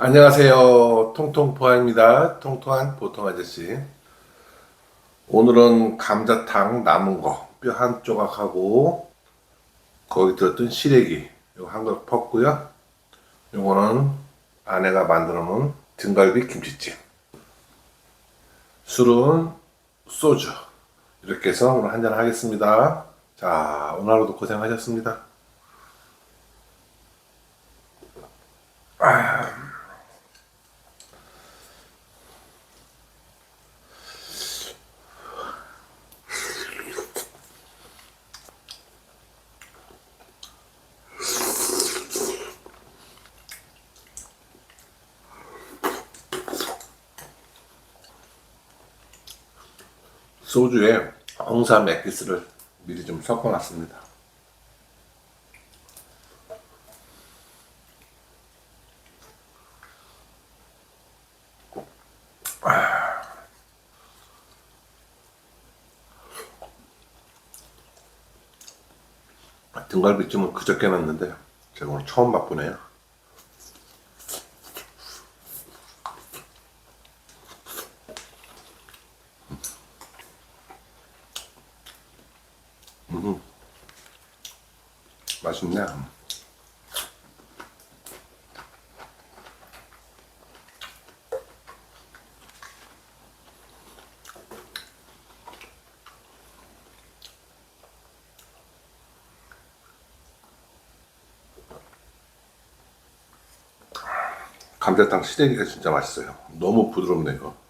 안녕하세요. 통통포화입니다. 통통한 보통 아저씨. 오늘은 감자탕 남은 거, 뼈 한 조각하고, 거기 들었던 시래기, 요거 한걸 펐고요. 요거는 아내가 만들어 놓은 등갈비 김치찜. 술은 소주. 이렇게 해서 오늘 한잔 하겠습니다. 자, 오늘 하루도 고생하셨습니다. 소주에 홍삼 액기스를 미리 좀 섞어놨습니다. 등갈비찜은 그저께 놨는데 제가 오늘 처음 맛보네요. 맛있네. 감자탕 시래기가 진짜 맛있어요. 너무 부드럽네요.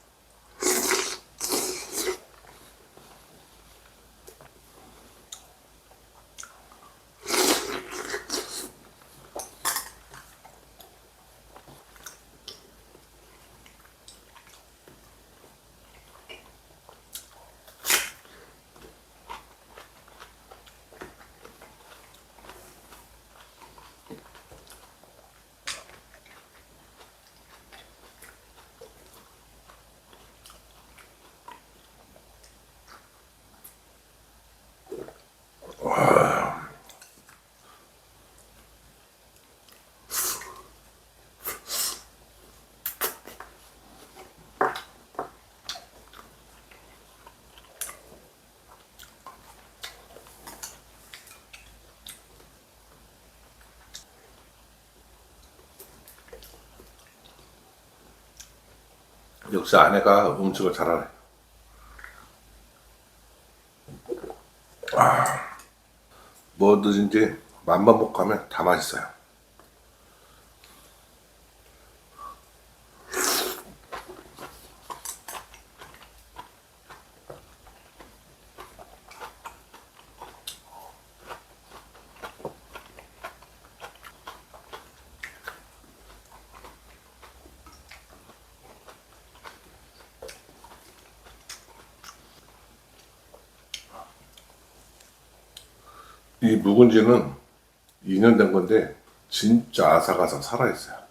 역시 아내가 음식을 잘하네. 아, 뭐든지 맘만 먹고 하면 다 맛있어요. 이 묵은지는 2년 된 건데 진짜 아삭아삭 살아있어요.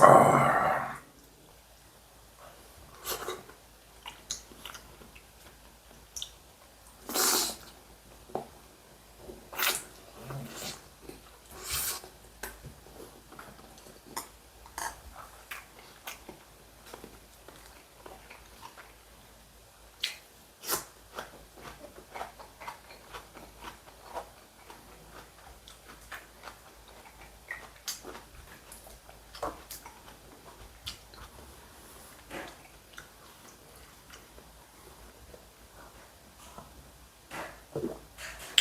啊。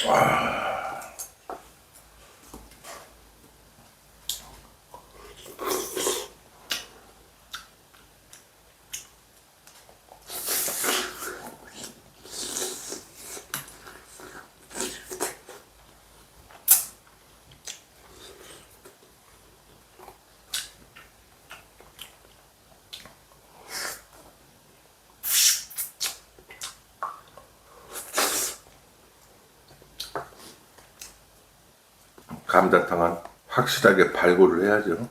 Wow. 감자탕은 확실하게 발골을 해야죠.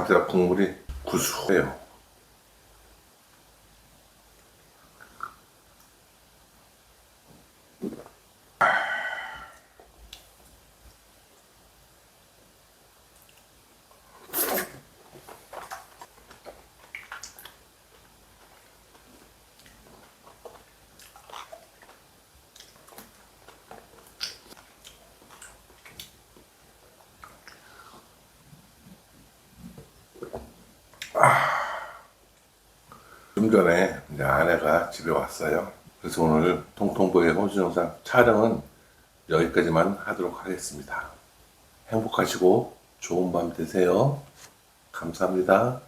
감자 국물이 구수해요. 좀 전에 이제 아내가 집에 왔어요. 그래서 오늘 통통보의 호주 영상 촬영은 여기까지만 하도록 하겠습니다. 행복하시고 좋은 밤 되세요. 감사합니다.